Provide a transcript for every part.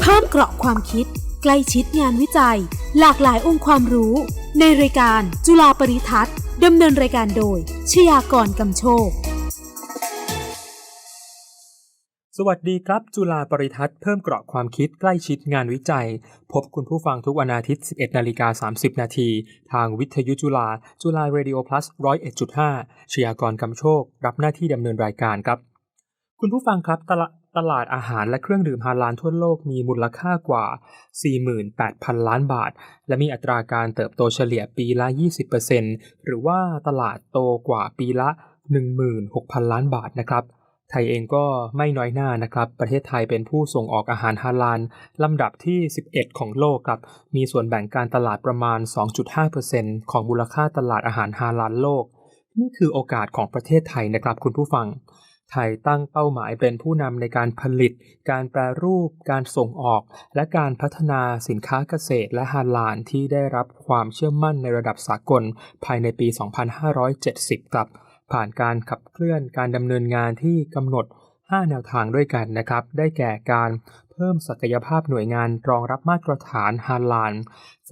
เพิ่มเกราะความคิด ใกล้ชิดงานวิจัย หลากหลายองค์ความรู้ ในรายการจุฬาปริทัศน์ดำเนินรายการโดยชยากรกำโชค สวัสดีครับ จุฬาปริทัศน์เพิ่มเกราะความคิดใกล้ชิดงานวิจัย พบคุณผู้ฟังทุกวันอาทิตย์ 11 นาฬิกา 30 นาที ทางวิทยุจุฬาจุฬาเรดิโอ plus 101.5ชยากรกำโชค รับหน้าที่ดำเนินรายการครับ คุณผู้ฟังครับตลาด ตลาดอาหารและเครื่องดื่มฮาลาลทั่วโลกมีมูลค่ากว่า 48,000 ล้านบาท และมีอัตราการเติบโตเฉลี่ยปีละ 20%หรือว่าตลาดโตกว่าปีละ 16,000 ล้านบาทนะครับ ไทยเองก็ไม่น้อยหน้านะครับ ประเทศไทยเป็นผู้ส่งออกอาหารฮาลาลลำดับที่ 11 ของโลกครับ มีส่วนแบ่งการตลาดประมาณ 2.5%ของมูลค่าตลาดอาหารฮาลาลโลก นี่คือโอกาสของประเทศไทยนะครับคุณผู้ฟัง ไทยตั้งเป้าหมายเป็นผู้นำในการผลิต การแปรรูป การส่งออก และการพัฒนาสินค้าเกษตรและฮาลาลที่ได้รับความเชื่อมั่นในระดับสากลภายในปี 2570 ครับ ผ่านการขับเคลื่อนการดำเนินงานที่กำหนด 5 แนวทางด้วยกันนะครับ ได้แก่การเพิ่มศักยภาพหน่วยงานรองรับมาตรฐานฮาลาล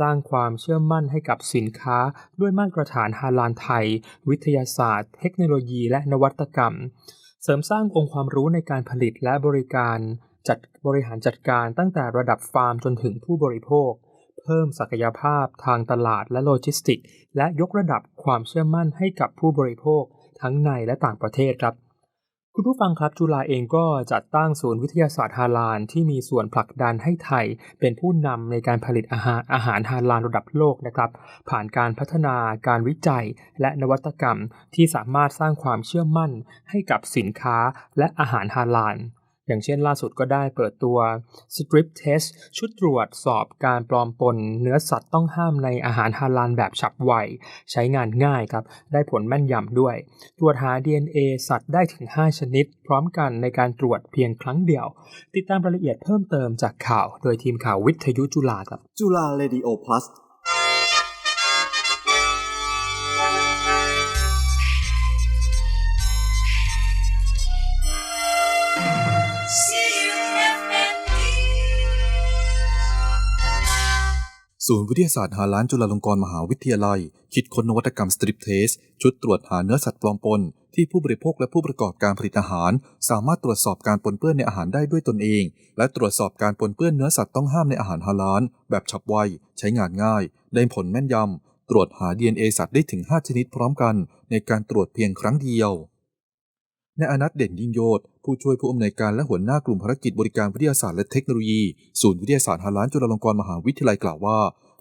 สร้างความเชื่อมั่นให้กับสินค้า ด้วยมาตรฐานฮาลาลไทย วิทยาศาสตร์ เทคโนโลยี และนวัตกรรม เสริมสร้างองค์ความรู้ในการผลิตและบริการจัดบริหารจัดการตั้งแต่ระดับฟาร์มจนถึงผู้บริโภค เพิ่มศักยภาพทางตลาดและโลจิสติก และยกระดับความเชื่อมั่นให้กับผู้บริโภคทั้งในและต่างประเทศครับ คุณผู้ฟังครับจุฬาเองก็จัดตั้งศูนย์วิทยาศาสตร์ฮาลาลที่มีส่วนผลักดันให้ไทย เป็นผู้นำในการผลิตอาหารอาหารฮาลาลระดับโลกนะครับ ผ่านการพัฒนาการวิจัย และนวัตกรรมที่สามารถสร้างความเชื่อมั่นให้กับสินค้าและอาหารฮาลาล อย่างเช่นล่าสุดก็ได้เปิดตัว Strip Test ชุดตรวจสอบการปลอมปนเนื้อสัตว์ต้องห้ามในอาหารฮาลาลแบบฉับไว ใช้งานง่ายครับ ได้ผลแม่นยำด้วย ตรวจหา DNA สัตว์ได้ถึง 5 ชนิด พร้อมกันในการตรวจเพียงครั้งเดียว ติดตามรายละเอียดเพิ่มเติมจากข่าว โดยทีมข่าววิทยุจุฬาครับจุฬาเรดิโอ plus ศูนย์วิทยาศาสตร์ฮาลานจุฬาลงกรณ์มหาวิทยาลัย คิดค้นนวัตกรรมสตริปเทส ชุดตรวจหาเนื้อสัตว์ปลอมปน ที่ผู้บริโภคและผู้ประกอบการผลิตอาหาร สามารถตรวจสอบการปนเปื้อนในอาหารได้ด้วยตนเอง และตรวจสอบการปนเปื้อนเนื้อสัตว์ต้องห้ามในอาหารฮาลาน แบบฉับไว ใช้งานง่าย ได้ผลแม่นยำ ตรวจหา DNA สัตว์ได้ถึง 5 ชนิดพร้อมกัน ในการตรวจเพียงครั้งเดียวนายอนัทเด่นยิ่งโยธ ผู้ช่วยผู้อำนวยการและหัวหน้ากลุ่มภารกิจบริการวิทยาศาสตร์และเทคโนโลยี ศูนย์วิทยาศาสตร์ฮาลานจุฬาลงกรณ์มหาวิทยาลัยกล่าวว่า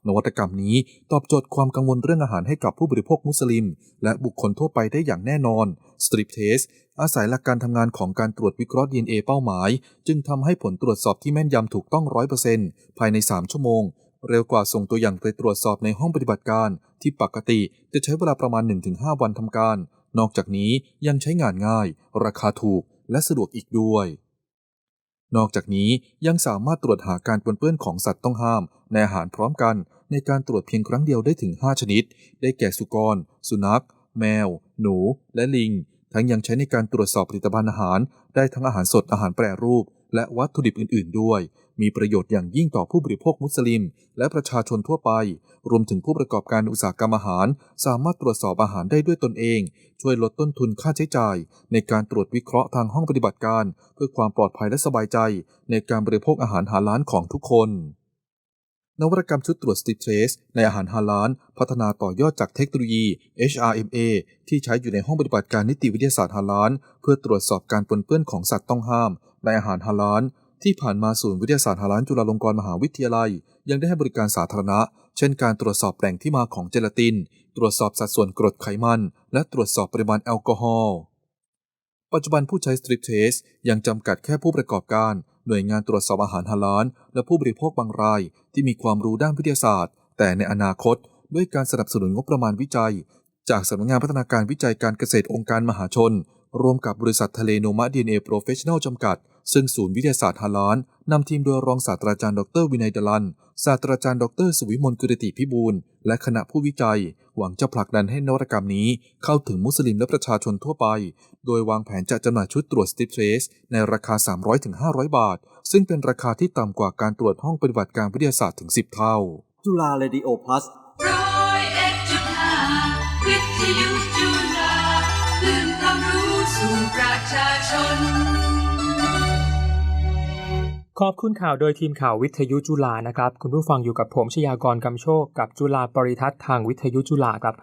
นวัตกรรมนี้ตอบโจทย์ความกังวลเรื่องอาหารให้กับผู้บริโภคมุสลิม และบุคคลทั่วไปได้อย่างแน่นอน Strip Test อาศัยหลักการทำงานของการตรวจวิเคราะห์ DNA เป้าหมาย จึงทำให้ผลตรวจสอบที่แม่นยำถูกต้อง 100%ภายใน 3 ชั่วโมง เร็วกว่าส่งตัวอย่างไปตรวจสอบในห้องปฏิบัติการ ที่ปกติจะใช้เวลาประมาณ 1-5 วันทำการ นอกจากนี้ยังใช้งานง่าย ราคาถูก และสะดวกอีกด้วย นอกจากนี้ยังสามารถตรวจหาการปนเปื้อนของสัตว์ต้องห้าม ในอาหารพร้อมกัน ในการตรวจเพียงครั้งเดียวได้ถึง 5 ชนิด ได้แก่สุกร สุนัข แมว หนู และลิง ทั้งยังใช้ในการตรวจสอบผลิตภัณฑ์อาหาร ได้ทั้งอาหารสดอาหารแปรรูป และวัตถุดิบอื่น ๆ ด้วย มีประโยชน์อย่างยิ่งต่อผู้บริโภคมุสลิม และประชาชนทั่วไป รวมถึงผู้ประกอบการอุตสาหกรรมอาหาร สามารถตรวจสอบอาหารได้ด้วยตนเอง ช่วยลดต้นทุนค่าใช้จ่าย ในการตรวจวิเคราะห์ทางห้องปฏิบัติการ เพื่อความปลอดภัยและสบายใจ ในการบริโภคอาหารฮาลาลของทุกคนนวัตกรรมชุดตรวจ Strip Trace ในอาหารฮาลาลพัฒนาต่อยอดจากเทคโนโลยี HRMA ที่ใช้อยู่ในห้องปฏิบัติการนิติวิทยาศาสตร์ฮาลาลเพื่อตรวจสอบการปนเปื้อนของสัตว์ต้องห้าม ในอาหารฮาลาลที่ผ่านมาศูนย์วิทยาศาสตร์ฮาลาลจุฬาลงกรณ์มหาวิทยาลัย ยังได้ให้บริการสาธารณะ เช่นการตรวจสอบแหล่งที่มาของเจลาติน ตรวจสอบสัดส่วนกรดไขมัน และตรวจสอบปริมาณแอลกอฮอล์ปัจจุบันผู้ใช้ Strip Test ยังจำกัดแค่ผู้ประกอบการ หน่วยงานตรวจสอบอาหารฮาลาลและผู้บริโภคบางราย ที่มีความรู้ด้านวิทยาศาสตร์ แต่ในอนาคต ด้วยการสนับสนุนงบประมาณวิจัย จากสำนักงานพัฒนาการวิจัยการเกษตรองค์การมหาชน รวมกับบริษัททะเลโนมะดีเอโปรเฟชชั่นอลจำกัด ซึ่งศูนย์วิทยาศาสตร์ฮาลานนำทีมโดยรองศาสตราจารย์ดรวินัยดลัน ศาสตราจารย์ดรสุวิมลกุรติพิบูล และคณะผู้วิจัย หวังจะผลักดันให้นวัตกรรมนี้ เข้าถึงมุสลิมและประชาชนทั่วไป โดยวางแผนจะจำหน่ายชุดตรวจสติปเทรสในราคา 300-500 บาท ซึ่งเป็นราคาที่ต่ำกว่าการตรวจห้องปฏิบัติการวิทยาศาสตร์ถึง 10 เท่า จุฬาเรดิโอพลัสร้อยเอ็ดจุดห้าวิทยุ สู่ประชาชน ขอบคุณข่าวโดยทีมข่าววิทยุจุฬานะครับ คุณผู้ฟังอยู่กับผมชยากรกำโชคกับจุฬาปริทัศน์ทางวิทยุจุฬาครับ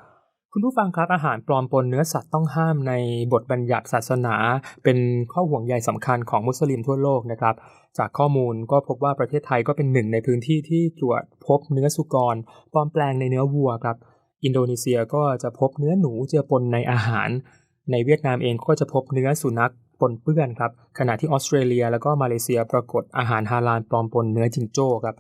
คุณผู้ฟังครับอาหารปลอมปนเนื้อสัตว์ต้องห้ามในบทบัญญัติศาสนา เป็นข้อห่วงใยสำคัญของมุสลิมทั่วโลกนะครับ จากข้อมูลก็พบว่าประเทศไทยก็เป็นหนึ่งในพื้นที่ที่ตรวจพบเนื้อสุกรปลอมแปลงในเนื้อวัวครับ อินโดนีเซียก็จะพบเนื้อหนูเจือปนในอาหาร ในเวียดนามเองก็จะพบเนื้อสุนัขปนเปื้อนครับ ขณะที่ออสเตรเลียแล้วก็มาเลเซียปรากฏอาหารฮาลาลปลอมปนเนื้อจิงโจ้ครับ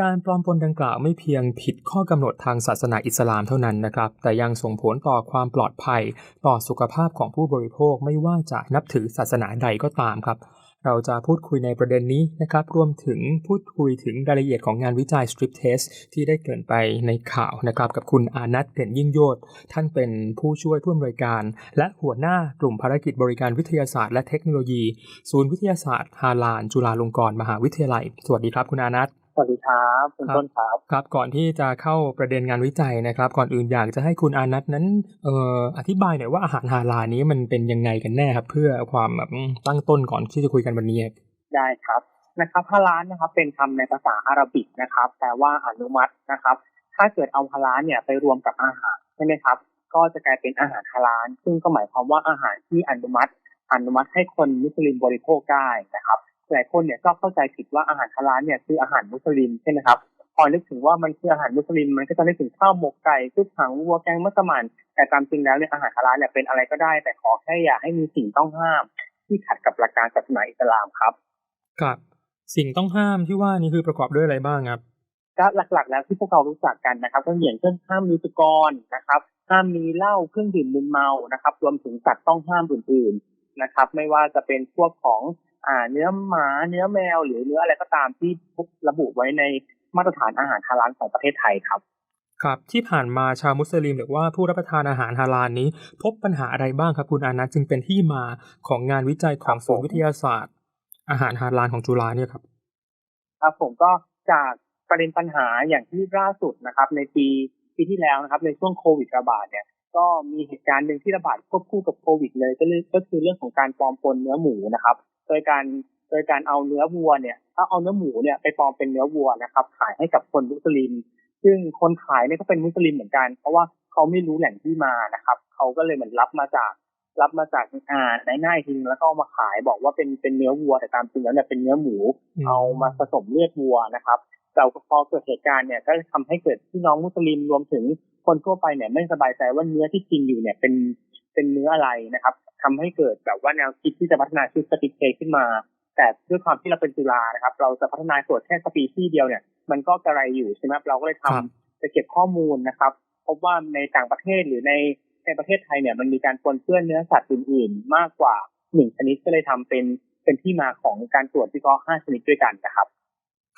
การปลอมปนดังกล่าวไม่เพียงผิดข้อกำหนดทางศาสนาอิสลามเท่านั้นนะครับ แต่ยังส่งผลต่อความปลอดภัย ต่อสุขภาพของผู้บริโภคไม่ว่าจะนับถือศาสนาใดก็ตามครับ เราจะพูดคุยในประเด็นนี้นะครับ รวมถึงพูดคุยถึงรายละเอียดของงานวิจัย Strip Test ที่ได้เกินไปในข่าวนะครับ กับคุณอานัทเด่นยิ่งโยศท่านเป็นผู้ช่วยผู้อำนวยการ และหัวหน้ากลุ่มภารกิจบริการวิทยาศาสตร์และเทคโนโลยี ศูนย์วิทยาศาสตร์ฮาลาน จุฬาลงกรณ์มหาวิทยาลัย สวัสดีครับคุณอานัท สวัสดีครับคุณต้นครับครับ ก่อนที่จะเข้าประเด็นงานวิจัยนะครับ ก่อนอื่นอยากจะให้คุณอานัทนั้นเอ่ออธิบายหน่อยว่าอาหารฮาลาลนี้มันเป็นยังไงกันแน่ครับ เพื่อความแบบตั้งต้นก่อนที่จะคุยกันวันนี้ครับได้ครับนะครับฮาลานนะครับ เป็นคำในภาษาอาหรับิกนะครับแปลว่าอนุมัตินะครับ ถ้าเกิดเอาฮาลานเนี่ยไปรวมกับอาหารใช่ไหมครับ ก็จะกลายเป็นอาหารฮาลานซึ่งก็หมายความว่าอาหารที่อนุมัติ อนุมัติให้คนมุสลิมบริโภคได้นะครับ หลายคนเนี่ยก็เข้าใจผิดว่าอาหารฮาลานเนี่ยคืออาหารมุสลิมใช่ไหมครับพอนึกถึงว่ามันคืออาหารมุสลิมมันก็จะนึกถึงข้าวหมกไก่ซุปหางวัวแกงมัสมั่นแต่ตามจริงแล้วเนี่ยอาหารฮาลาลเนี่ยเป็นอะไรก็ได้ แต่ขอแค่อย่าให้มีสิ่งต้องห้าม ที่ขัดกับหลักการศาสนาอิสลามครับครับสิ่งต้องห้ามที่ว่านี่คือประกอบด้วยอะไรบ้างครับก็หลักๆ แล้วที่พวกเรารู้จักกันนะครับก็อย่างเช่นห้ามมีสุกรนะครับ ห้ามมีเหล้าเครื่องดื่มมึนเมานะครับ รวมถึงสัตว์ต้องห้ามอื่นๆนะครับ ไม่ว่าจะเป็นพวกของอ่า เนื้อหมาเนื้อแมว หรือเนื้ออะไรก็ตามที่พบระบุไว้ในมาตรฐานอาหารฮาลาลของประเทศไทยครับ ครับที่ผ่านมาชาวมุสลิมหรือว่าผู้รับประทานอาหารฮาลาลนี้ พบปัญหาอะไรบ้างครับคุณอานัทจึงเป็นที่มาของงานวิจัยของศูนย์วิทยาศาสตร์ อาหารฮาลาลของจุฬาเนี่ยครับ ครับผมก็จากประเด็นปัญหาอย่างที่ล่าสุดนะครับ ในปีปีที่แล้วนะครับ ในช่วงโควิดระบาดเนี่ยก็มีเหตุการณ์หนึ่งที่ระบาดควบคู่กับโควิดเลยก็เลยก็คือเรื่องของการปลอมปนเนื้อหมูนะครับ โดยการโดยการเอาเนื้อวัวเนี่ยถ้าเอาเนื้อหมูเนี่ยไปปลอมเป็นเนื้อวัวนะครับ ขายให้กับคนมุสลิม ซึ่งคนขายเนี่ยก็เป็นมุสลิมเหมือนกัน เพราะว่าเขาไม่รู้แหล่งที่มานะครับเขาก็เลยเหมือนรับมาจากรับมาจากอ่าในหน้าอีกทีนึงแล้วก็เอามาขายบอกว่าเป็นเป็นเนื้อวัวแต่ตามจริงแล้วเนี่ยเป็นเนื้อหมูอืมเอามาผสมเลือดวัวนะครับแต่พอเกิดเหตุการณ์เนี่ยก็ทำให้เกิดพี่น้องมุสลิมรวมถึงคนทั่วไปเนี่ยไม่สบายใจว่าเนื้อที่กินอยู่เนี่ยเป็นเป็นเนื้ออะไรนะครับ ทำให้เกิดแบบว่าแนวคิดที่จะพัฒนาชุดสติกเทขึ้นมา แต่ด้วยความที่เราเป็นจุฬานะครับ เราจะพัฒนาตรวจแค่สปีชีส์เดียวเนี่ย มันก็กระไรอยู่ใช่ไหมครับเราก็เลยทำครับจะเก็บข้อมูลนะครับ พบว่าในต่างประเทศหรือในในประเทศไทยเนี่ยมันมีการปนเปื้อนเนื้อสัตว์อื่น ๆ มากกว่าหนึ่งชนิดก็เลยทำเป็นเป็นที่มาของการตรวจวิเคราะห์ห้าชนิดด้วยกันนะครับ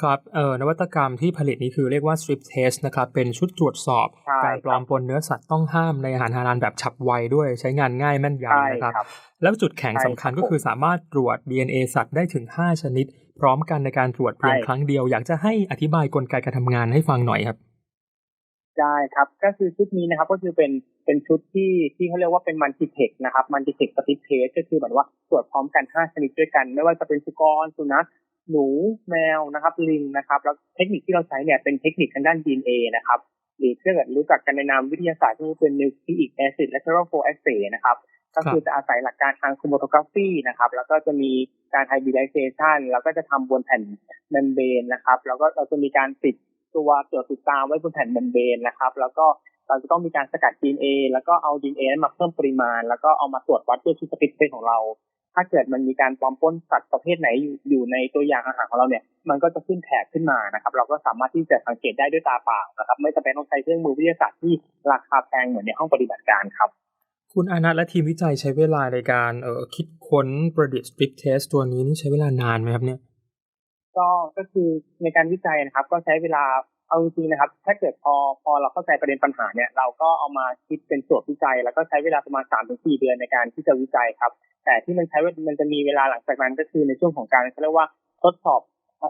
ครับเอ่อนวัตกรรมที่ผลิตนี้คือเรียกว่า strip test นะครับ เป็นชุดตรวจสอบใช่การปลอมปนเนื้อสัตว์ต้องห้ามในอาหารฮาลาลแบบฉับไวด้วย ใช้งานง่ายแม่นใช่ยำนะครับครับ แล้วจุดแข็งใช่สำคัญครับก็คือสามารถตรวจ DNA สัตว์ได้ถึง 5 ชนิด พร้อมกันในการตรวจเพียงใช่ครั้งเดียว อยากจะให้อธิบายกลไกการทำงานให้ฟังหน่อยครับ ได้ครับ ก็คือชุดนี้นะครับ ก็คือเป็นเป็นชุดที่ที่เขาเรียกว่าเป็นมันติเทคนะครับมันติเทคสติเทสก็คือเหมือนว่าตรวจพร้อมกัน 5 ชนิดด้วยกัน ไม่ว่าจะเป็นสุกรสุนัข หนูแมวนะครับ ลิงนะครับ แล้วเทคนิคที่เราใช้เนี่ยเป็นเทคนิคทางด้าน DNA นะครับหรือถ้าเกิดรู้จักกันในนามวิทยาศาสตร์ที่เป็น nucleic acid lateral flow assay นะครับ ก็คือจะอาศัยหลักการทาง chromatography นะครับ แล้วก็จะมีการ hybridization แล้วก็จะทำบนแผ่นเมมเบรนนะครับ แล้วก็เราจะมีการติดตัวตรวจติดตามไว้บนแผ่นเมมเบรนนะครับ แล้วก็เราจะต้องมีการสกัด DNA แล้วก็เอา DNA นั้นมาเพิ่มปริมาณ แล้วก็เอามาตรวจวัดด้วยชุดสปิตเของเรา ถ้าเกิดมันมีการปลอมปนสัตว์ประเภทไหนอยู่อยู่ในตัวอย่างอาหารของเราเนี่ย มันก็จะขึ้นแท็กขึ้นมานะครับ เราก็สามารถที่จะสังเกตได้ด้วยตาเปล่านะครับ ไม่จำเป็นต้องใช้เครื่องมือวิทยาศาสตร์ที่ราคาแพงเหมือนในห้องปฏิบัติการครับคุคุณอานัทและทีมวิจัยใช้เวลาในการเอ่อคิดค้นประดิษฐ์ strip test ตัวนี้นี่ใช้เวลานานไหมครับเนี่ย ก็ก็คือในการวิจัยนะครับ ก็ใช้เวลา เอาจริงๆนะครับ ถ้าเกิดพอพอเราเข้าใจประเด็นปัญหาเนี่ยเราก็เอามาคิดเป็นโจทย์วิจัย แล้วก็ใช้เวลาประมาณ3ามถึงสี่เดือนในการที่จะวิจัยครับ แต่ที่มันใช้มันจะมีเวลาหลังจากนั้นก็คือในช่วงของการเขาเรียกว่าทดสอบ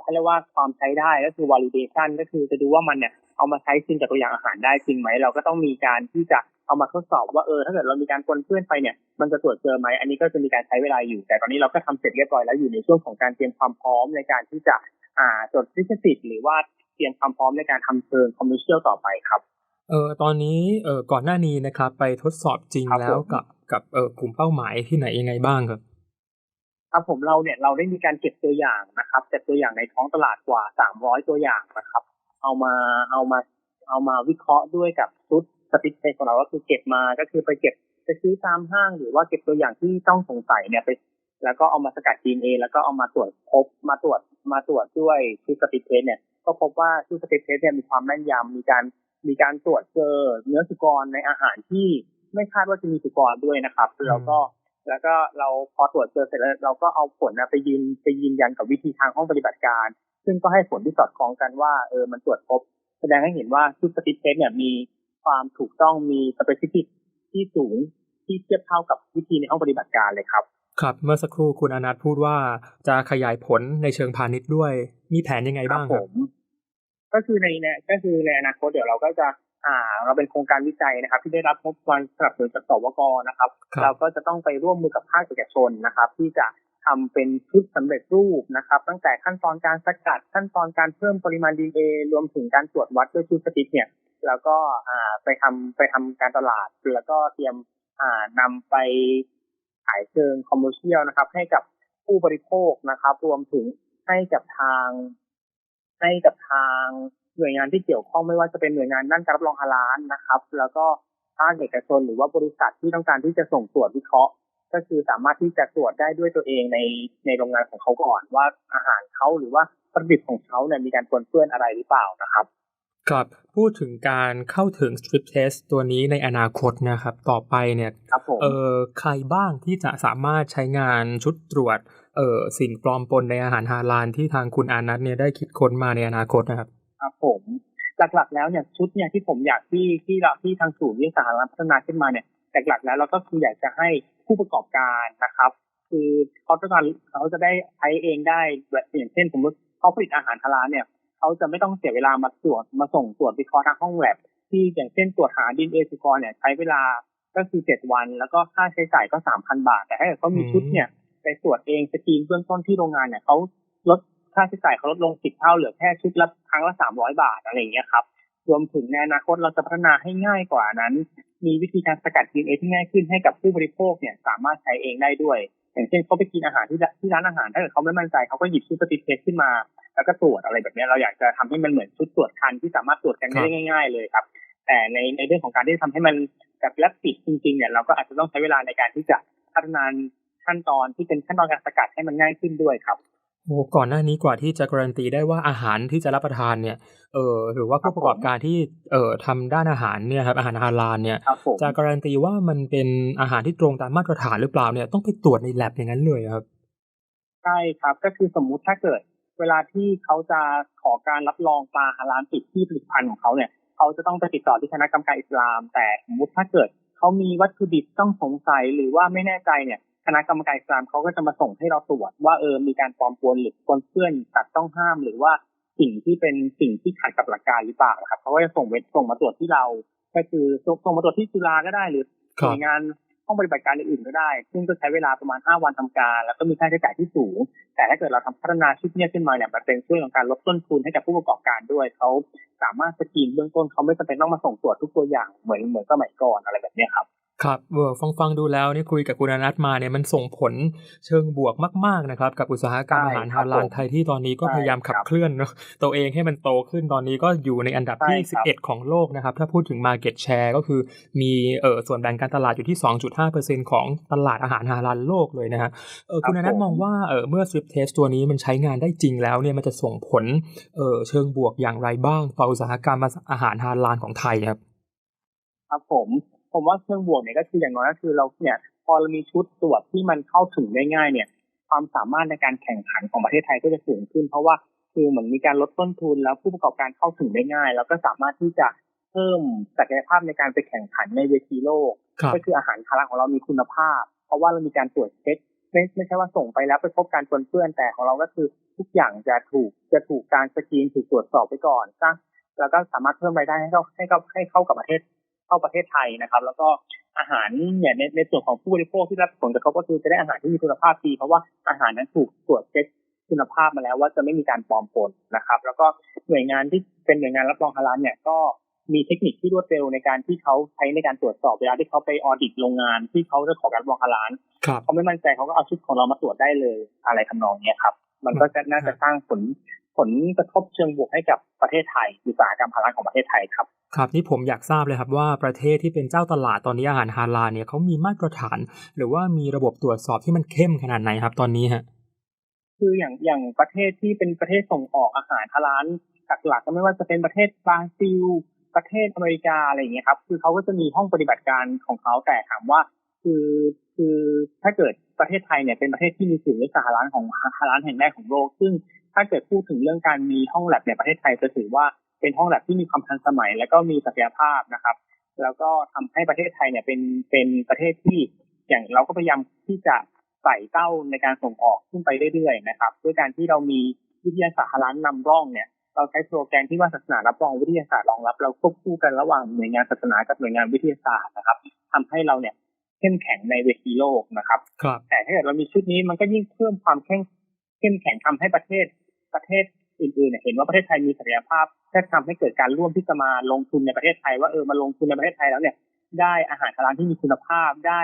เขาเรียกว่าความใช้ได้ก็คือ validation ก็คือจะดูว่ามันเนี่ยเอามาใช้จริงกับตัวอย่างอาหารได้จริงไหม เราก็ต้องมีการที่จะเอามาทดสอบว่าเออถ้าเกิดเรามีการปนเปื้อนไปเนี่ย มันจะตรวจเจอไหมอันนี้ก็จะมีการใช้เวลาอยู่ แต่ตอนนี้เราก็ทำเสร็จเรียบร้อยแล้วอยู่ในช่วงของการเตรียมความพร้อมในการที่จะอ่าจดลิขสิทธิ์หรือว่า เตรียมความพร้อมในการทำเชิงคอมเมอร์เชียลต่อไปครับเออตอนนี้เออก่อนหน้านี้นะครับไปทดสอบจริงครับแล้วผมกับกับเออกลุ่มเป้าหมายที่ไหนยังไงบ้างครับครับผมเราเนี่ยเราได้มีการเก็บตัวอย่างนะครับเก็บตัวอย่างในท้องตลาดกว่า300ตัวอย่างนะครับ เอามาเอามาเอามาวิเคราะห์ด้วยกับชุดสติ๊กเทสของเราก็คือเก็บมาก็คือไปเก็บไปซื้อตามห้าง หรือว่าเก็บตัวอย่างที่ต้องสงสัยเนี่ยไป แล้วก็เอามาสกัด DNA แล้วก็เอามาตรวจพบมาตรวจมาตรวจด้วยชุดสติ๊กเทสเนี่ย ก็พบว่าชุดสติ๊กเทสเนี่ยมีความแม่นยำมีการมีการตรวจเจอเนื้อสุกรในอาหารที่ไม่คาดว่าจะมีสุกรด้วยนะครับแล้วก็แล้วก็เราพอตรวจเจอเสร็จแล้วเราก็เอาผลนะไปยืนไปยืนยันกับวิธีทางห้องปฏิบัติการ ซึ่งก็ให้ผลที่สอดคล้องกันว่าเออมันตรวจพบ แสดงให้เห็นว่าชุดสติ๊กเทสเนี่ยมีความถูกต้องมีสเปซิฟิกที่สูงที่เทียบเท่ากับวิธีในห้องปฏิบัติการเลยครับ ครับเมื่อสักครู่คุณอนัทพูดว่าจะขยายผลในเชิงพาณิชย์ด้วย มีแผนยังไงบ้างครับผม ก็คือในเนี่ยก็คือในอนาคตเดี๋ยวเราก็จะอ่า เราเป็นโครงการวิจัยนะครับ ที่ได้รับงบประมาณสนับสนุนจากสวกนะครับครับเราก็จะต้องไปร่วมมือกับภาคเอกชนนะครับ ที่จะทำเป็นชุดสำเร็จรูปนะครับ ตั้งแต่ขั้นตอนการสกัดขั้นตอนการเพิ่มปริมาณดีเอรวมถึงการตรวจวัดด้วยชุดสติ๊กเนี่ย แล้วก็อ่าไปทำไปทำการตลาดแล้วก็เตรียมอ่านำไปขายเชิงคอมเมอร์เชียลนะครับ ให้กับผู้บริโภคนะครับ รวมถึงให้กับทาง ให้กับทางหน่วยงานที่เกี่ยวข้องไม่ว่าจะเป็นหน่วยงานด้านการรับรองฮาลาลนะครับ แล้วก็ภาคเอกชนหรือว่าบริษัทที่ต้องการที่จะส่งตรวจวิเคราะห์ ก็คือสามารถที่จะตรวจได้ด้วยตัวเองในในโรงงานของเขาก่อนว่าอาหารเขาหรือว่าวัตถุดิบของเขาเนี่ยมีการปนเปื้อนอะไรหรือเปล่านะครับครับพูดถึงการเข้าถึง strip test ตัวนี้ในอนาคตนะครับ ต่อไปเนี่ยครับผมเออใครบ้างที่จะสามารถใช้งานชุดตรวจ เออสิ่งปลอมปนในอาหารฮาลาลที่ทางคุณอานัทเนี่ยได้คิดค้นมาในอนาคตนะครับ ครับผมหลักๆ แล้วเนี่ยชุดเนี่ยที่ผมอยากที่ที่เราที่ทางศูนย์วิทยาศาสตร์และพัฒนาขึ้นมาเนี่ยหลักๆแล้วเราก็คืออยากจะให้ผู้ประกอบการนะครับ คือเขาต้องการเขาจะได้ใช้เองได้แบบอย่างเช่น สมมติเขาผลิตอาหารฮาลาลเนี่ยเขาจะไม่ต้องเสียเวลามาตรวจมาส่งตรวจวิเคราะห์ทางห้องแลบที่อย่างเช่นตรวจหาดินเอสุกรเนี่ยใช้เวลาก็คือเจ็ดวัน แล้วก็ค่าใช้จ่ายก็สามพันบาท แต่ถ้าเกิดเขามีชุดเนี่ย ไปตรวจเองสกรีนเบื้องต้นที่โรงงานเนี่ยเขาลดค่าใช้จ่ายเขาลดลงสิบเท่าเหลือแค่ชุดละครั้งละสามร้อยบาทอะไรอย่างเงี้ยครับรวมถึงในอนาคตเราจะพัฒนาให้ง่ายกว่านั้น มีวิธีการสกัด DNA ที่ง่ายขึ้นให้กับผู้บริโภคเนี่ยสามารถใช้เองได้ด้วย อย่างเช่นเขาไปกินอาหารที่ร้านที่ร้านอาหาร ถ้าเกิดเขาไม่มั่นใจเขาก็หยิบชุดสติเทสขึ้นมา แล้วก็ตรวจอะไรแบบนี้เราอยากจะทำให้มันเหมือนชุดตรวจคันที่สามารถตรวจกันได้ง่าย ๆ เลยครับ แต่ในในเรื่องของการที่ทำให้มันแบบแลบปิดจริงๆเนี่ยเราก็อาจจะต้องใช้เวลาในการที่จะพัฒนา ขั้นตอนที่เป็นขั้นตอนการสกัดให้มันง่ายขึ้นด้วยครับโอ้ก่อนหน้านี้กว่าที่จะการันตีได้ว่าอาหารที่จะรับประทานเนี่ย เออหรือว่าผู้ประกอบการที่เอ่อทำด้านอาหารเนี่ยครับอาหารฮาลาลเนี่ยครับผมจะการันตีว่ามันเป็นอาหารที่ตรงตามมาตรฐานหรือเปล่าเนี่ยต้องไปตรวจในแลบอย่างนั้นเลยครับใช่ครับก็คือสมมุติถ้าเกิด เวลาที่เขาจะขอการรับรองปลาฮาลาลติดที่ผลิตภัณฑ์ของเขาเนี่ยเขาจะต้องไปติดต่อที่คณะกรรมการอิสลาม แต่สมมุติถ้าเกิดเขามีวัตถุดิบต้องสงสัยหรือว่าไม่แน่ใจเนี่ย คณะกรรมการอิสลามเขาก็จะมาส่งให้เราตรวจว่าเออมีการปลอมปนหรือปนเปื้อนสัตว์ต้องห้ามหรือว่าสิ่งที่เป็นสิ่งที่ขัดกับหลักการหรือเปล่านะครับเขาก็จะส่งเวทส่งมาตรวจที่เรา ก็คือส่งส่งมาตรวจที่จุฬาก็ได้หรือครัหบน่วยงานห้องปฏิบัติการอื่นๆก็ได้ ซึ่งก็ใช้เวลาประมาณ 5 วันทำการ แล้วก็มีค่าใช้จ่ายที่สูง แต่ถ้าเกิดเราทำพัฒนาชุดเนี้ยขึ้นมาเนี่ยมันเป็นช่วยของการลดต้นทุนให้กับผู้ประกอบการด้วย เขาสามารถสกรีนเบื้องต้นเขาไม่จำเป็นต้องมาส่งตรวจทุกตัวอย่างเหมือนเหมือนสมัยก่อนอะไรแบบเนี้ยครับ ครับเออฟังฟังดูแล้วเนี่ยคุยกับคุณอนัทมาเนี่ยมันส่งผลเชิงบวกมากๆนะครับ กับอุตสาหกรรมใช่อาหารครัฮาบลาลผมไทยที่ตอนนี้ก็ใช่พยายามขับครับเคลื่อนเนอะตัวเองให้มันโตขึ้นตอนนี้ก็อยู่ในอันดับที่ใช่ครับ11 ของโลกนะครับ ถ้าพูดถึง Market Share ก็คือมีเออส่วนแบ่งการตลาดอยู่ที่ 2.5%ของตลาดอาหารฮาลาลโลกเลยนะฮะเออคุณอนัทมองว่าเออเมื่อ Strip Test ตัวนี้มันใช้งานได้จริงแล้วเนี่ยมันจะส่งผลเออเชิงบวกอย่างไรบ้างต่ออุตสาหกรรมอาหารฮาลาลของไทยครับครับผม ผมว่าเชิงบวกเนี่ยก็คืออย่างน้อยก็คือเราเนี่ย พอเรามีชุดตรวจที่มันเข้าถึงได้ง่ายเนี่ย ความสามารถในการแข่งขันของประเทศไทยก็จะสูงขึ้น เพราะว่าคือเหมือนมีการลดต้นทุนแล้วผู้ประกอบการเข้าถึงได้ง่าย แล้วก็สามารถที่จะเพิ่มศักยภาพในการไปแข่งขันในเวทีโลกครับก็คืออาหารคาราของเรามีคุณภาพ เพราะว่าเรามีการตรวจเช็คไม่ไม่ใช่ว่าส่งไปแล้วไปพบการปนเปื้อนแต่ของเราก็คือทุกอย่างจะถูกจะถูกการสกรีนถูกตรวจสอบไปก่อนสร้างแล้วก็สามารถเพิ่มรายได้ให้เข้าให้เข้าให้เข้ากับประเทศ เข้าประเทศไทยนะครับ แล้วก็อาหารเนี่ยในในส่วนของผู้บริโภคที่รับผลกระทบก็คือจะได้อาหารที่มีคุณภาพดีเพราะว่าอาหารนั้นถูกตรวจเช็คคุณภาพมาแล้วว่าจะไม่มีการปลอมปนนะครับ แล้วก็หน่วยงานที่เป็นหน่วยงานรับรองฮาลาลเนี่ยก็มีเทคนิคที่รวดเร็วในการที่เขาใช้ในการตรวจสอบเวลาที่เขาไปออดิตโรงงานที่เขาจะขอการรับรองฮาลาลครับเขาไม่มั่นใจเขาก็เอาชุดของเรามาตรวจได้เลยอะไรทำนองเนี้ยครับ มันก็จะน่าจะสร้างผล ผลกระทบเชิงบวกให้กับประเทศไทยอุตสาหกรรมฮาลาลของประเทศไทยครับครับนี่ผมอยากทราบเลยครับว่าประเทศที่เป็นเจ้าตลาดตอนนี้อาหารฮาลาลเนี่ยเขามีมาตรฐาน หรือว่ามีระบบตรวจสอบที่มันเข้มขนาดไหนครับ ตอนนี้ฮะคืออย่างอย่างประเทศที่เป็นประเทศส่งออกอาหารฮาลาลหลักๆก็ไม่ว่าจะเป็นประเทศบราซิล ประเทศอเมริกาอะไรอย่างเงี้ยครับ คือเขาก็จะมีห้องปฏิบัติการของเขาแต่ถามว่าคือคือถ้าเกิดประเทศไทยเนี่ยเป็นประเทศที่มีศูนย์วิสาหร้านของฮาลาลแห่งแรกของโลก ซึ่ง ถ้าเกิดพูดถึงเรื่องการมีห้องแลบในประเทศไทยจะถือว่าเป็นห้องแลบที่มีความทันสมัย และก็มีศักยภาพนะครับ แล้วก็ทำให้ประเทศไทยเนี่ยเป็นเป็นประเทศที่อย่างเราก็พยายามที่จะใส่เต้าในการส่งออกขึ้นไปเรื่อยๆนะครับ ด้วยการที่เรามีวิทยาศาสตร์ฮาลาลนำร่องเนี่ยเราใช้สโลแกนที่ว่าศาสนารับรองวิทยาศาสตร์รองรับ เราควบคู่กันระหว่างหน่วยงานศาสนากับหน่วยงานวิทยาศาสตร์นะครับทำให้เราเนี่ยเข้มแข็งในเวทีโลกนะครับครับ แต่ถ้าเกิดเรามีชุดนี้มันก็ยิ่งเพิ่มความเข้มเข้มแข็งทำให้ประเทศ ประเทศอื่นๆเนี่ยเห็นว่าประเทศไทยมีศักยภาพจะทำให้เกิดการร่วมที่จะมาลงทุนในประเทศไทย ว่าเออมาลงทุนในประเทศไทยแล้วเนี่ย ได้อาหารฮาลาลที่มีคุณภาพได้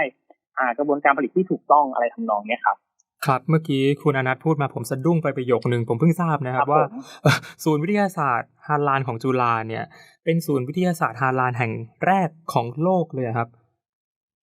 อ่ากระบวนการผลิตที่ถูกต้องอะไรทำนองเนี้ยครับครับเมื่อกี้คุณอนัทพูดมาผมสะดุ้งไปประโยคนึงผมเพิ่งทราบนะครับว่าผมเอ่อศูนย์วิทยาศาสตร์ฮาลาลของจุฬาเนี่ย เป็นศูนย์วิทยาศาสตร์ฮาลาลแห่งแรกของโลกเลยครับ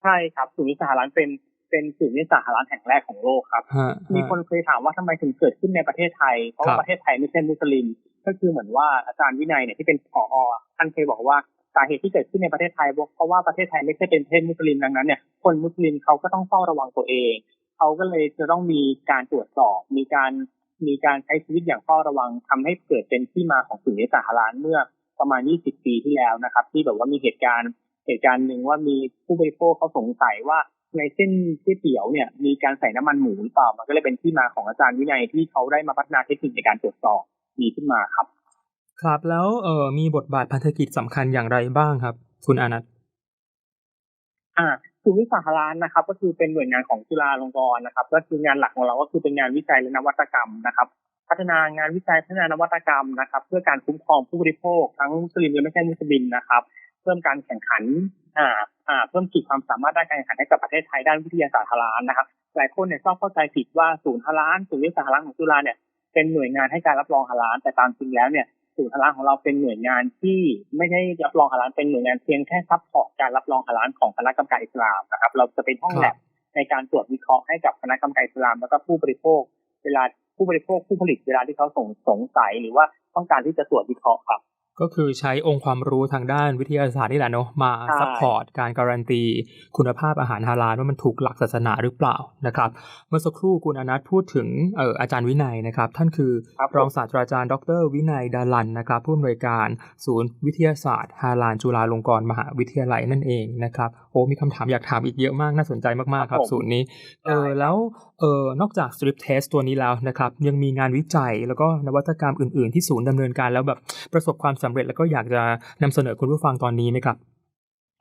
ใช่ครับศูนย์วิสาหร้านเป็น เป็นศูนย์วิสาหร้านแห่งแรกของโลกครับฮะมีคนเคยถามว่าทำไมถึงเกิดขึ้นในประเทศไทย เพราะครัว่าบประเทศไทยไม่ใช่มุสลิม ก็คือเหมือนว่าอาจารย์วินัยเนี่ยที่เป็นผอท่านเคยบอกว่าสาเหตุที่เกิดขึ้นในประเทศไทยเพราะว่าประเทศไทยไม่ใช่เป็นประเทศมุสลิมดังนั้นเนี่ยคนมุสลิมเขาก็ต้องเฝ้าระวังตัวเอง เขาก็เลยจะต้องมีการตรวจสอบ มีการมีการใช้ชีวิตอย่างเฝ้าระวังทำให้เกิดเป็นที่มาของศูนย์วิสาหร้านเมื่อประมาณ 20 ปีที่แล้วนะครับ ที่แบบว่ามีเหตุการณ์เหตุการณ์หนึ่งว่ามีผู้บริโภคเขาสงสัยว่า ในเส้นก๋วยเตี๋ยวเนี่ยมีการใส่น้ำมันหมูหรือเปล่ามันก็เลยเป็นที่มาของอาจารย์วินัยที่เขาได้มาพัฒนาเทคนิคในการตรวจสอบมีขึ้นมาครับ ครับแล้วเอ่อมีบทบาทพันธกิจสำคัญอย่างไรบ้างครับ คุณอนัทอ่าศูนย์วิสาหร้านนะครับ ก็คือเป็นหน่วยงานของจุฬาลงกรณ์นะครับ ก็คืองานหลักของเราก็คือเป็นงานวิจัยและนวัตกรรมนะครับ พัฒนางานวิจัยพัฒนานวัตกรรมนะครับ เพื่อการคุ้มครองผู้บริโภคทั้งมุสลิมและไม่ใช่มุสลิมนะครับ เพิ่มการแข่งขันอ่าอ่าเพิ่มขีดความสามารถด้านการแข่งขันให้กับประเทศไทยด้านวิทยาศาสตร์ฮาลาลนะครับหลายคนเนี่ยชอบเข้าใจผิดว่าศูนย์ฮาลาลศูนย์วิทยาศาสตร์ฮาลาลของจุฬาเนี่ยเป็นหน่วยงานให้การรับรองฮาลาลแต่ตามจริงแล้วเนี่ยศูนย์ฮาลาลของเราเป็นหน่วยงานที่ไม่ได้รับรองฮาลาลเป็นหน่วยงานเพียงแค่ซัพพอร์ตการรับรองฮาลาลของคณะกรรมการอิสลามนะครับ เราจะเป็นห้องแลบในการตรวจวิเคราะห์ให้กับคณะกรรมการอิสลาม แล้วก็ผู้บริโภค เวลาผู้บริโภคผู้ผลิตเวลาที่เขาสงสงสัยหรือว่าต้องการที่จะตรวจวิเคราะห์ครับ ก็คือใช้องค์ความรู้ทางด้านวิทยาศาสตร์นี่แหละเนาะมาใช่ซัพพอร์ตการการันตี คุณภาพอาหารฮาลาลว่ามันถูกหลักศาสนาหรือเปล่านะครับ เมื่อสักครู่คุณอนัทพูดถึงเอ่ออาจารย์วินัยนะครับ ท่านคือครับผมรองศาสตราจารย์ ดร วินัยดาลันนะครับผู้อำนวยการศูนย์วิทยาศาสตร์ฮาลาลจุฬาลงกรณ์มหาวิทยาลัยนั่นเองนะครับโอ้มีคำถามอยากถามอีกเยอะมากน่าสนใจมากๆครับ ศูนย์นี้เออแล้ว เออนอกจาก strip test ตัวนี้แล้วนะครับยังมีงานวิจัยแล้วก็นวัตกรรมอื่น ๆ ที่ศูนย์ดำเนินการแล้วแบบประสบความสำเร็จแล้วก็อยากจะนำเสนอคุณผู้ฟังตอนนี้ไหมครับ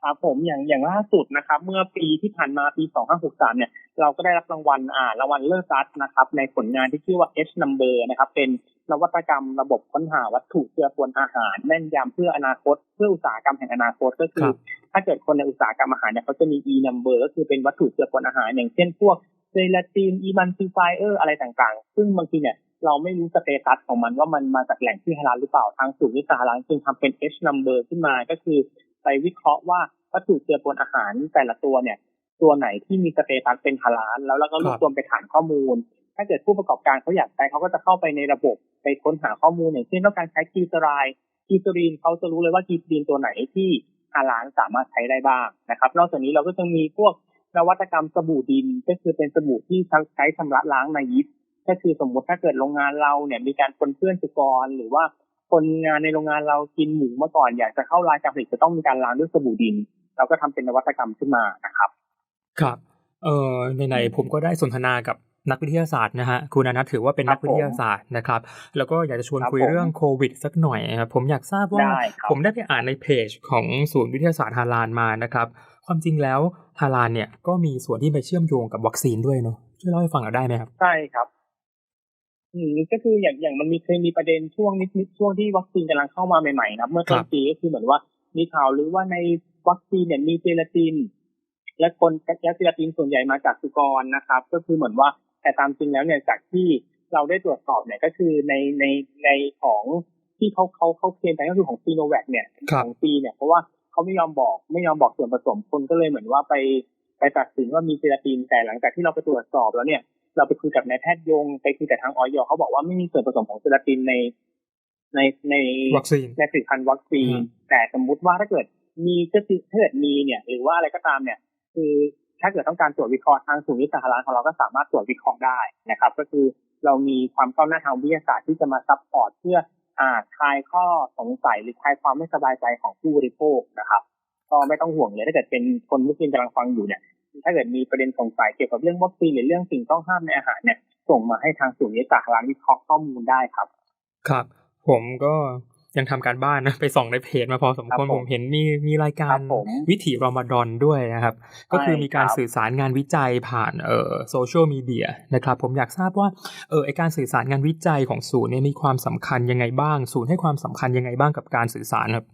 ครับผมอย่างอย่างล่าสุดนะครับ เมื่อปีที่ผ่านมาปี 2563 เนี่ย เราก็ได้รับรางวัลอ่ารางวัลเลิศรัฐนะครับ ในผลงานที่ชื่อว่า H number นะครับ เป็นนวัตกรรมระบบค้นหาวัตถุเจือปนอาหาร แม่นยำเพื่ออนาคต เพื่ออุตสาหกรรมแห่งอนาคตก็คืคอรับถ้าเกิดคนในอุตสาหกรรมอาหารเนี่ยเขาจะมี E number ก็คือเป็นวัตถุเจือปนอาหาร อย่างเช่นพวก เจลาตินอีมันซิฟายเออร์อะไรต่างๆ ซึ่งบางทีเนี่ยเราไม่รู้สเตตัสของมันว่ามันมาจากแหล่งที่ฮาลาลหรือเปล่าทางศูนย์วิสาหร้านจึงทำเป็น H number ขึ้นมาก็คือ ไปวิเคราะห์ว่าวัตถุเจือปนอาหารแต่ละตัวเนี่ย ตัวไหนที่มีสเตตัสเป็นฮาลาลแล้วเราก็รวบรวมไปฐานข้อมูล ถ้าเกิดผู้ประกอบการเขาอยากใช้เขาก็จะเข้าไปในระบบไปค้นหาข้อมูลอย่างเช่นต้องการใช้กีซารายกีซารีนเขาจะรู้เลยว่ากีซารีนตัวไหนที่ฮาลาลสามารถใช้ได้บ้างนะครับ นอกจากนี้เราก็จะมีพวก นวัตกรรมสบู่ดินก็คือเป็นสบู่ที่ใช้ชำระล้างในยิปก็คือสมมติถ้าเกิดโรงงานเราเนี่ยมีการปนเปื้อนสุกรหรือว่าคนงานในโรงงานเรากินหมูมาก่อนอยากจะเข้าร้านการผลิตจะต้องมีการล้างด้วยสบู่ดิน เราก็ทำเป็นนวัตกรรมขึ้นมานะครับ ครับ เอ่อไหนๆผมก็ได้สนทนากับนักวิทยาศาสตร์นะฮะคุณอนัทถือว่าเป็นครับนักวิทยาศาสตร์นะครับ แล้วก็อยากจะชวนครับคุยผมเรื่องโควิดสักหน่อยนะครับผมอยากทราบว่าได้ครับผมได้ไปอ่านในเพจของศูนย์วิทยาศาสตร์ฮาลานมานะครับ ความจริงแล้วฮาลานเนี่ยก็มีส่วนที่ไปเชื่อมโยงกับวัคซีนด้วยเนาะช่วยเล่าให้ฟังหน่อยได้ไหมครับ ใช่ครับอืมก็คืออย่างอย่างมันมีเคยมีประเด็นช่วงนิดนิดช่วงที่วัคซีนกำลังเข้ามาใหม่ๆนะครับ เมื่อต้คนรับปีก็คือเหมือนว่ามีข่าวหรือว่าในวัคซีนเนี่ยมีเจลาติน และคนและเจลาตินส่วนใหญ่มาจากสุกรนะครับ ก็คือเหมือนว่าแต่ตามจริงแล้วเนี่ยจากที่เราได้ตรวจสอบเนี่ยก็คือในในในของที่เขาเขาเขาเคลมไปก็คือของซีโนแวคเนี่ยครับของซีเนี่ยเพราะว่า เขาไม่ยอมบอก ไม่ยอมบอกส่วนผสมคนก็เลยเหมือนว่าไปไปตัดสินว่ามีเจลาติน แต่หลังจากที่เราไปตรวจสอบแล้วเนี่ย เราไปคุยกับนายแพทย์ยงไปคุยกับทางออยเขาบอกว่าไม่มีส่วนผสมของเจลาตินใน ในในวัคซีนในผลิตภัณฑ์วัคซีนอืมแต่สมมุติว่าถ้าเกิดมีก็คือถ้าเกิดมีเนี่ย หรือว่าอะไรก็ตามเนี่ย คือถ้าเกิดต้องการตรวจวิเคราะห์ทางศูนย์วิทยาศาสตร์ของเราก็สามารถตรวจวิเคราะห์ได้นะครับ ก็คือเรามีความก้าวหน้าทางวิทยาศาสตร์ที่จะมาซัพพอร์ตเพื่ออ่า คลายข้อสงสัยหรือคลายความไม่สบายใจของผู้บริโภคนะครับ ก็ไม่ต้องห่วงเลยถ้าเกิดเป็นคนมุสลิมกำลังฟังอยู่เนี่ยถ้าเกิดมีประเด็นสงสัยเกี่ยวกับเรื่องวัคซีนหรือเรื่องสิ่งต้องห้ามในอาหารเนี่ยส่งมาให้ทางศูนย์วิทยาศาสตร์ร้านวิเคราะห์ข้อมูลได้ครับ ครับ ผมก็ ยังทำการบ้านนะไปส่องในเพจมาพอสมควรครับผมผมเห็นมีมีรายกาครรับผมวิถีรอมฎอนด้วยนะครับ ก็คือมีการครับสื่อสารงานวิจัยผ่านเอ่อโซเชียลมีเดียนะครับ ผมอยากทราบว่าเออไอการสื่อสารงานวิจัยของศูนย์เนี่ยมีความสำคัญยังไงบ้าง ศูนย์ให้ความสำคัญยังไงบ้างกับการสื่อสารครับ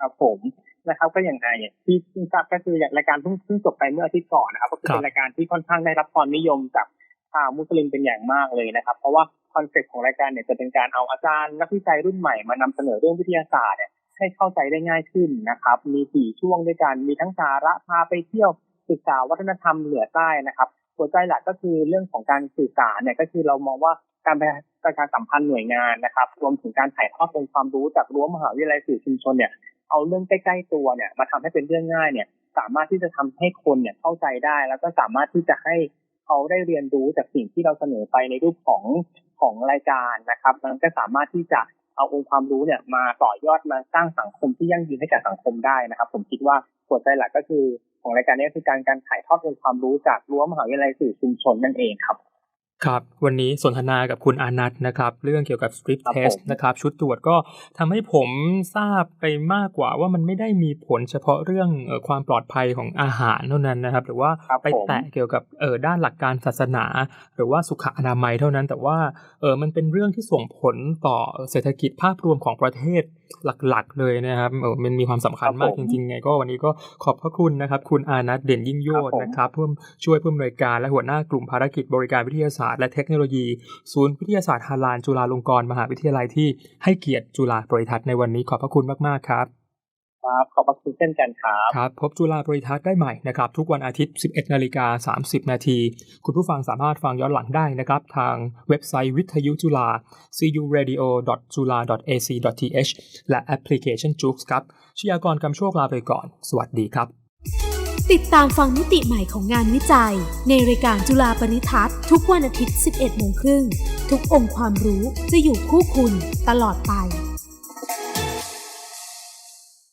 ครับผมนะครับก็อย่างไรอย่างที่ที่ทราบก็คืออย่างรายการเพิ่งเพิ่งจบไปเมื่ออาทิตย์ก่อนนะครับ ก็คือครับเป็นรายการที่ค่อนข้างได้รับความนิยมจากชาวมุสลิมเป็นอย่างมากเลยนะครับ เพราะว่าคอนเซ็ปต์ของรายการเนี่ยจะเป็นการเอาอาจารย์นักวิจัยรุ่นใหม่มานำเสนอเรื่องวิทยาศาสตร์เนี่ยให้เข้าใจได้ง่ายขึ้นนะครับ มีสี่ช่วงด้วยกัน มีทั้งสาระพาไปเที่ยวศึกษาวัฒนธรรมเหนือใต้นะครับหัวใจหลักก็คือเรื่องของการสื่อสารเนี่ยก็คือเรามองว่าการประชาสัมพันธ์หน่วยงานนะครับ รวมถึงการถ่ายทอดองค์ความรู้จากรั้วมหาวิทยาลัยสื่อชุมชนเนี่ยเอาเรื่องใกล้ๆตัวเนี่ยมาทำให้เป็นเรื่องง่ายเนี่ย สามารถที่จะทำให้คนเนี่ยเข้าใจได้ แล้วก็สามารถที่จะให้ เขาได้เรียนรู้จากสิ่งที่เราเสนอไปในรูปของของรายการนะครับ มันก็สามารถที่จะเอาองค์ความรู้เนี่ยมาต่อยอดมาสร้างสังคมที่ยั่งยืนให้กับสังคมได้นะครับ ผมคิดว่าหัวใจหลักก็คือของรายการนี้คือการการถ่ายทอดองค์ความรู้จากรั้วมหาวิทยาลัยสื่อชุมชนนั่นเองครับ ครับ วันนี้สนทนากับคุณอานัทนะครับ เรื่องเกี่ยวกับ strip ครับ test ผมนะครับ ชุดตรวจก็ทำให้ผมทราบไปมากกว่าว่ามันไม่ได้มีผลเฉพาะเรื่องเออความปลอดภัยของอาหารเท่านั้นนะครับ หรือว่าครับไปผมแตะเกี่ยวกับเออด้านหลักการศาสนา หรือว่าสุขอนามัยเท่านั้น แต่ว่าเออมันเป็นเรื่องที่ส่งผลต่อเศรษฐกิจภาพรวมของประเทศหลักๆ เลยนะครับเออมันมีความสำคัญมากจริงๆไงก็วันนี้ก็ขอบพระคุณนะครับ คุณอานัทเด่นยิ่งโยศนะครับเพิ่มช่วยผู้อำนวยการและหัวหน้ากลุ่มภารกิจบริการวิทยาศาสตร์และเทคโนโลยี ศูนย์วิทยาศาสตร์ฮาลานจุฬาลงกรณ์มหาวิทยาลัยที่ให้เกียรติจุฬาบริทัศน์ในวันนี้ขอบพระคุณมากๆครับครับขอบพระคุณเช่นกันครับครับ พบจุฬาบริทัศน์ได้ใหม่นะครับ ทุกวันอาทิตย์ 11 นาฬิกา 30 นาที คุณผู้ฟังสามารถฟังย้อนหลังได้นะครับ ทางเว็บไซต์วิทยุจุฬา curadio.jula.ac.th และแอปพลิเคชันจูกครับชยากรกำโชคลาไปก่อน สวัสดีครับ ติดตามฟังมิติใหม่ของงานวิจัย ในรายการจุฬาปริทัศน์ทุกวันอาทิตย์ 11 โมงครึ่ง ทุกองค์ความรู้จะอยู่คู่คุณตลอดไป